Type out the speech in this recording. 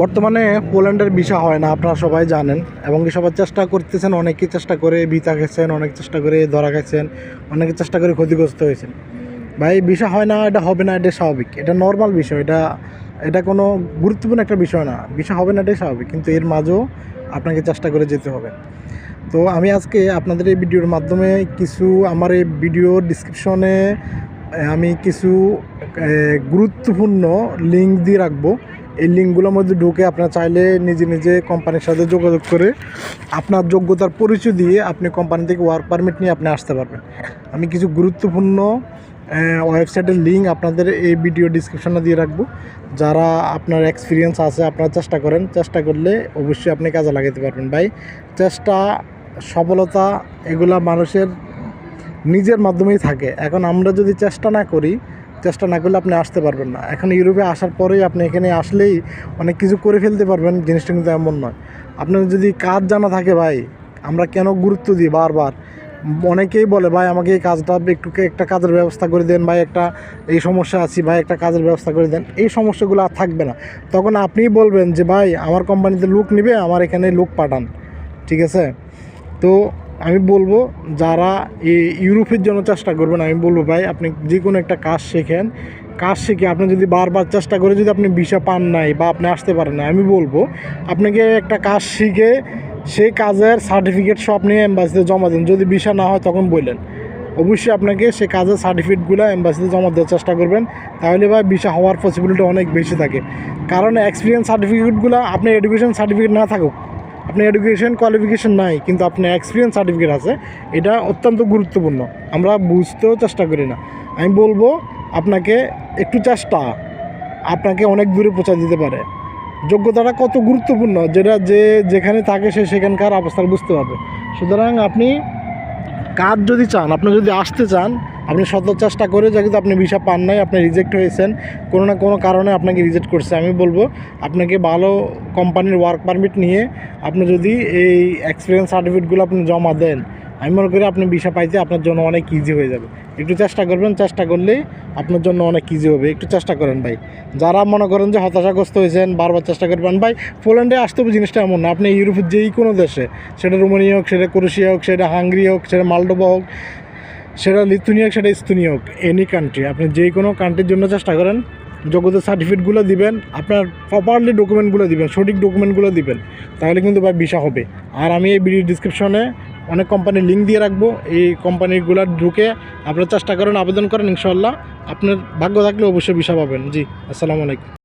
বর্তমানে পোল্যান্ডের ভিসা হয় না, আপনারা সবাই জানেন। এবং কি সবাই চেষ্টা করতেছেন, অনেকে চেষ্টা করে ভিসা গেছেন, অনেক চেষ্টা করে ধরা গেছেন, অনেকে চেষ্টা করে ক্ষতিগ্রস্ত হয়েছেন। ভাই, ভিসা হয় না, এটা হবে না এটা স্বাভাবিক। এটা নর্মাল বিষয়, এটা এটা কোনো গুরুত্বপূর্ণ একটা বিষয় না। ভিসা হবে না, এটাই স্বাভাবিক, কিন্তু এর মাঝেও আপনাকে চেষ্টা করে যেতে হবে। তো আমি আজকে আপনাদের এই ভিডিওর মাধ্যমে কিছু, আমার এই ভিডিও ডিসক্রিপশনে আমি কিছু গুরুত্বপূর্ণ লিঙ্ক দিয়ে রাখব। এই লিঙ্কগুলোর মধ্যে ঢুকে আপনার চাইলে নিজে নিজে কোম্পানির সাথে যোগাযোগ করে আপনার যোগ্যতার পরিচয় দিয়ে আপনি কোম্পানি থেকে ওয়ার্ক পারমিট নিয়ে আপনি আসতে পারবেন। আমি কিছু গুরুত্বপূর্ণ ওয়েবসাইটের লিঙ্ক আপনাদের এই ভিডিও ডিসক্রিপশনে দিয়ে রাখব। যারা আপনার এক্সপিরিয়েন্স আছে, আপনারা চেষ্টা করেন। চেষ্টা করলে অবশ্যই আপনি কাজে লাগাতে পারবেন। ভাই, চেষ্টা, সফলতা এগুলা মানুষের নিজের মাধ্যমেই থাকে। এখন আমরা যদি চেষ্টা না করি চেষ্টা না করলে আপনি আসতে পারবেন না। এখন ইউরোপে আসার পরেই আপনি এখানে আসলেই অনেক কিছু করে ফেলতে পারবেন, জিনিসটা কিন্তু এমন নয়। আপনার যদি কাজ জানা থাকে ভাই, আমরা কেন গুরুত্ব দিই বারবার? অনেকেই বলে, ভাই, আমাকে এই কাজটা একটু একটা কাজের ব্যবস্থা করে দেন, ভাই, একটা এই সমস্যা আছি, ভাই, একটা কাজের ব্যবস্থা করে দেন। এই সমস্যাগুলো আর থাকবে না। তখন আপনিই বলবেন যে, ভাই, আমার কোম্পানিতে লোক নিবে, আমার এখানে লোক পাঠান। ঠিক আছে? তো আমি বলব, যারা এই ইউরোপের জন্য চেষ্টা করবেন, আমি বলব ভাই, আপনি যে কোনো একটা কাজ শেখেন। কাজ শিখে আপনি যদি বারবার চেষ্টা করে যদি আপনি ভিসা পান নাই বা আপনি আসতে পারেন না আমি বলব, আপনাকে একটা কাজ শিখে সেই কাজের সার্টিফিকেট সব নিয়ে এম্বাসিতে জমা দিন। যদি ভিসা না হয় তখন বললেন। অবশ্যই আপনাকে সে কাজের সার্টিফিকেটগুলো এম্বাসিতে জমা দেওয়ার চেষ্টা করবেন। তাহলে ভাই ভিসা হওয়ার পসিবিলিটি অনেক বেশি থাকে। কারণ এক্সপিরিয়েন্স সার্টিফিকেটগুলো আপনি এডুকেশন সার্টিফিকেট না থাকুক আপনার এডুকেশন কোয়ালিফিকেশন নাই, কিন্তু আপনার এক্সপিরিয়েন্স সার্টিফিকেট আছে, এটা অত্যন্ত গুরুত্বপূর্ণ। আমরা বুঝতেও চেষ্টা করি না। আমি বলব, আপনাকে একটু চেষ্টা, আপনাকে অনেক দূরে পৌঁছা দিতে পারে। যোগ্যতাটা কত গুরুত্বপূর্ণ, যেটা যে যেখানে থাকে সে সেখানকার অবস্থান বুঝতে পারবে। সুতরাং আপনি কাজ যদি চান, আপনি যদি আসতে চান আপনি শত চেষ্টা করে যা, কিন্তু আপনি ভিসা পান নাই, আপনি রিজেক্ট হয়েছেন, কোনো না কোনো কারণে আপনাকে রিজেক্ট করছে। আমি বলব, আপনাকে ভালো কোম্পানির ওয়ার্ক পারমিট নিয়ে আপনি যদি এই এক্সপিরিয়েন্স সার্টিফিকেটগুলো আপনি জমা দেন, আমি মনে করি আপনি ভিসা পাইতে আপনার জন্য অনেক ইজি হয়ে যাবে। একটু চেষ্টা করবেন, চেষ্টা করলেই আপনার জন্য অনেক ইজি হবে। একটু চেষ্টা করেন ভাই। যারা মনে করেন যে হতাশাগ্রস্ত হয়েছেন, বারবার চেষ্টা করবেন, ভাই, পোল্যান্ডে আসতে হবে জিনিসটা এমন না। আপনি ইউরোপের যেই কোনো দেশে, সেটা রোমানিয়া হোক, সেটা ক্রোশিয়া হোক, সেটা হাঙ্গরি হোক, সেটা মালডোবা হোক সেটা লিথুনিয়া হোক সেটা ইস্তুনিয়া হোক এনি কান্ট্রি আপনি যে কোনো কান্ট্রির জন্য চেষ্টা করেন যোগ্যতা সার্টিফিকেটগুলো দিবেন, আপনার প্রপারলি ডকুমেন্টগুলো দিবেন, সঠিক ডকুমেন্টগুলো দিবেন, তাহলে কিন্তু ভাই ভিসা হবে। আর আমি এই ভিডিও ডিসক্রিপশনে অনেক কোম্পানির লিঙ্ক দিয়ে রাখব। এই কোম্পানিগুলো ঢুকে আপনারা চেষ্টা করেন, আবেদন করেন ইনশাল্লাহ আপনার ভাগ্য থাকলে অবশ্যই ভিসা পাবেন। জি, আসসালামু আলাইকুম।